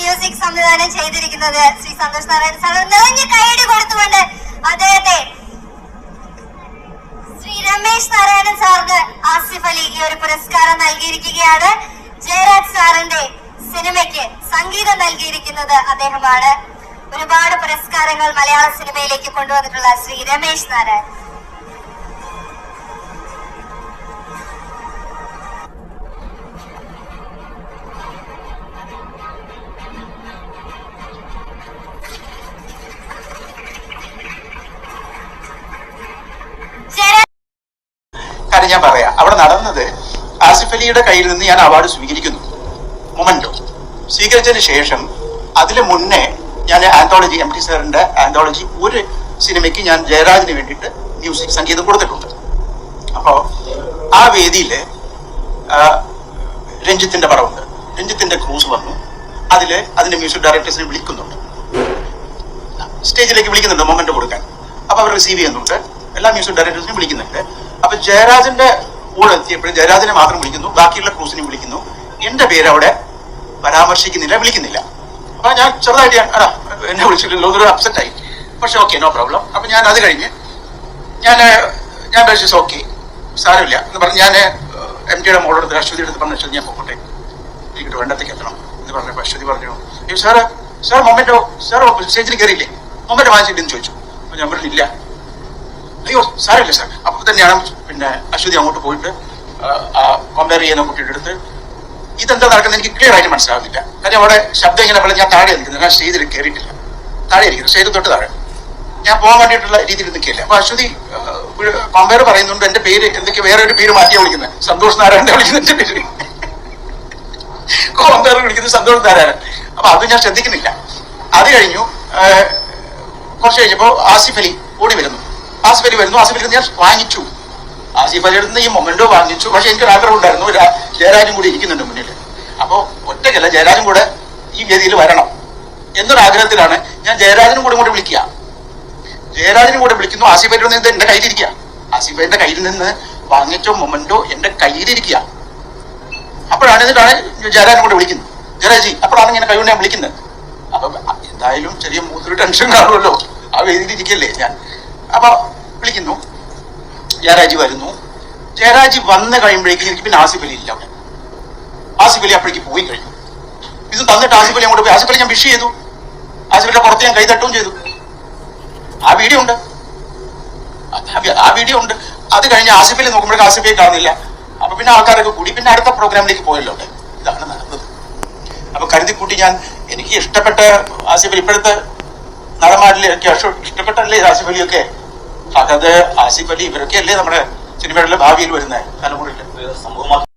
Music സംവിധാനം ചെയ്തിരിക്കുന്നത് Shri Santhosh Narayana sir നിറഞ്ഞ കൈയടി കൊടുത്തുകൊണ്ട് അദ്ദേഹത്തെ ശ്രീ രമേശ് നാരായണൻ സാറിന് ആസിഫ് അലി ഈ ഒരു പുരസ്കാരം നൽകിയിരിക്കുകയാണ്. ജയരാജ് സാറിന്റെ സിനിമയ്ക്ക് സംഗീതം നൽകിയിരിക്കുന്നത് അദ്ദേഹമാണ്. ഒരുപാട് പുരസ്കാരങ്ങൾ മലയാള സിനിമയിലേക്ക് കൊണ്ടുവന്നിട്ടുള്ള ശ്രീ രമേശ് നാരായണൻ. കാര്യം ഞാൻ പറയാം. അവിടെ നടന്നത് ആസിഫ് അലിയുടെ കയ്യിൽ നിന്ന് ഞാൻ അവാർഡ് സ്വീകരിക്കുന്നു. മൊമെന്റോ. സ്വീകരിച്ചതിന് ശേഷം അതിന് മുന്നേ ഞാൻ ആന്തോളജി എം ടി സാറിന്റെ ആന്തോളജി ഒരു സിനിമയ്ക്ക് ഞാൻ ജയരാജിന് വേണ്ടിയിട്ട് മ്യൂസിക് സംഗീതം കൊടുത്തിട്ടുണ്ട്. അപ്പോൾ ആ വേദിയിൽ രഞ്ജിത്തിന്റെ പടമുണ്ട്. രഞ്ജിത്തിന്റെ ക്രൂസ് വന്നു. അതിൽ അതിന്റെ മ്യൂസിക് ഡയറക്ടേഴ്സിനെ വിളിക്കുന്നുണ്ട്. സ്റ്റേജിലേക്ക് വിളിക്കുന്നുണ്ട് മൊമെന്റ് കൊടുക്കാൻ. അപ്പോൾ അവർ റിസീവ് ചെയ്യുന്നുണ്ട്. എല്ലാ മ്യൂസിയം ഡയറക്ടേഴ്സിനും വിളിക്കുന്നുണ്ട്. അപ്പൊ ജയരാജന്റെ കൂടെ എത്തിയപ്പോഴും ജയരാജനെ മാത്രം വിളിക്കുന്നു. ബാക്കിയുള്ള ക്രൂസിനെയും വിളിക്കുന്നു. എന്റെ പേര് അവിടെ പരാമർശിക്കുന്നില്ല വിളിക്കുന്നില്ല. അപ്പൊ ഞാൻ ചെറുതായിട്ട് ഞാൻ അടാ എന്നെ വിളിച്ചിട്ടില്ല ഒരു അപ്സെറ്റ് ആയി. പക്ഷെ ഓക്കെ നോ പ്രോബ്ലം അപ്പൊ ഞാൻ അത് കഴിഞ്ഞ് ഞാൻ ഞാൻ വിളിച്ചു ഓക്കെ സാരമില്ല. എന്ന് പറഞ്ഞ് ഞാൻ എം ടിയുടെ മോളോട് അശ്വതി എടുത്ത് പറഞ്ഞു അശ്വതി ഞാൻ പോകട്ടെ. എനിക്കിട്ട് വേണ്ടത്തേക്ക് എത്തണം. എന്ന് പറഞ്ഞപ്പോൾ അശ്വതി പറഞ്ഞു സാറ് സാർ മൊമെന്റോ സാർ സ്റ്റേജിൽ കയറിയില്ലേ? മൊമെന്റ് വാങ്ങിച്ചിട്ടില്ലെന്ന് ചോദിച്ചു. ഞാൻ പറഞ്ഞില്ല അയ്യോ സാരമില്ല സാർ. അപ്പോൾ തന്നെയാണ് പിന്നെ അശ്വതി അങ്ങോട്ട് പോയിട്ട് കമ്പയർ ചെയ്യുന്ന കുട്ടിയുടെ അടുത്ത് ഇതെന്താ നടക്കുന്നത് എനിക്ക് ക്ലിയർ ആയിട്ട് മനസ്സിലാവുന്നില്ല. കാര്യം അവിടെ ശബ്ദം ഇങ്ങനെ പോലെ ഞാൻ താഴെ നിൽക്കുന്നത് ഞാൻ സ്റ്റേജിൽ കയറിയിട്ടില്ല. താഴെ ഇരിക്കുന്നു. സ്റ്റേജിൽ തൊട്ട് താഴെ. ഞാൻ പോകാൻ വേണ്ടിയിട്ടുള്ള രീതിയിൽ നിൽക്കില്ല അപ്പൊ അശ്വതി കമ്പയർ പറയുന്നുണ്ട് എന്റെ പേര് എന്തൊക്കെ വേറെ ഒരു പേര് മാറ്റിയാ വിളിക്കുന്നത്. സന്തോഷ് നാരായണന്റെ വിളിക്കുന്ന എന്റെ പേര്. കോമ്പയർ വിളിക്കുന്നത് സന്തോഷ് നാരായണൻ. അപ്പൊ അത് ഞാൻ ശ്രദ്ധിക്കുന്നില്ല. അത് കഴിഞ്ഞു കുറച്ച് കഴിഞ്ഞപ്പോ ആസിഫ് അലി ഓടി വരുന്നു. ആസിഫ് അലി വരുന്നു. ആസിഫ് അലി ഞാൻ വാങ്ങിച്ചു. ആസിഫ് അലിയുടെ നിന്ന് ഈ മൊമെന്റോ വാങ്ങിച്ചു. പക്ഷെ എനിക്ക് ആഗ്രഹം ഉണ്ടായിരുന്നു. ജയരാജും കൂടി ഇരിക്കുന്നുണ്ട് മുന്നിൽ. അപ്പോ ഒറ്റയ്ക്കല്ല ജയരാജും കൂടെ ഈ വേദിയിൽ വരണം എന്നൊരു ആഗ്രഹത്തിലാണ് ഞാൻ ജയരാജനും കൂടെ കൂടെ വിളിക്കുക. ജയരാജനും കൂടെ വിളിക്കുന്നു. ആസിഫ് അലിയുടെ നിന്ന് എന്റെ കയ്യിലിരിക്കുക. ആസിഫ് അലിന്റെ കയ്യിൽ നിന്ന് വാങ്ങിച്ച മൊമെന്റോ എന്റെ കയ്യിലിരിക്കുക. അപ്പോഴാണ് എന്നിട്ടാണ് ജയരാജനും കൂടെ വിളിക്കുന്നത്. ജയരാജി അപ്പോഴാണ് ഇങ്ങനെ കൈകൊണ്ട് ഞാൻ വിളിക്കുന്നത്. അപ്പൊ എന്തായാലും ചെറിയ മൂന്നൊരു ടെൻഷൻ കാണുമല്ലോ. ആ വേദിയിൽ ഇരിക്കല്ലേ ഞാൻ? അപ്പൊ വിളിക്കുന്നു. ജയരാജി വരുന്നു. ജയരാജി വന്ന് കഴിയുമ്പോഴേക്കും എനിക്ക് പിന്നെ ആസിഫ് അലി ഇല്ല അവിടെ. ആസിഫ് അലി അപ്പോഴേക്ക് പോയി കഴിഞ്ഞു. ഇത് തന്നിട്ട് ആസിഫ് അലി അങ്ങോട്ട് പോയി. ആസിഫ് അലി ഞാൻ വിഷ് ചെയ്തു. ആസിഫ് അലിയുടെ പുറത്ത് ഞാൻ കൈതട്ടും ചെയ്തു. ആ വീഡിയോ ഉണ്ട്. ആ വീഡിയോ ഉണ്ട്. അത് കഴിഞ്ഞ് ആസിഫ് അലി നോക്കുമ്പോഴേക്കും ആസിഫ് അലി കാണുന്നില്ല. അപ്പൊ പിന്നെ ആൾക്കാരൊക്കെ കൂടി പിന്നെ അടുത്ത പ്രോഗ്രാമിലേക്ക് പോയല്ലോ ഇതാണ് നടന്നത്. അപ്പൊ കരുതി കൂട്ടി ഞാൻ എനിക്ക് ഇഷ്ടപ്പെട്ട ആസിഫ് ഇപ്പോഴത്തെ നടന്മാരിലൊക്കെ ഇഷ്ടപ്പെട്ടല്ലേ ആസിഫ് അലിയൊക്കെ ഫഹദ് ആസിഫ് അലി ഇവരൊക്കെ അല്ലേ നമ്മുടെ സിനിമയുടെ ഭാവിയിൽ വരുന്നത് തലമുറയിൽ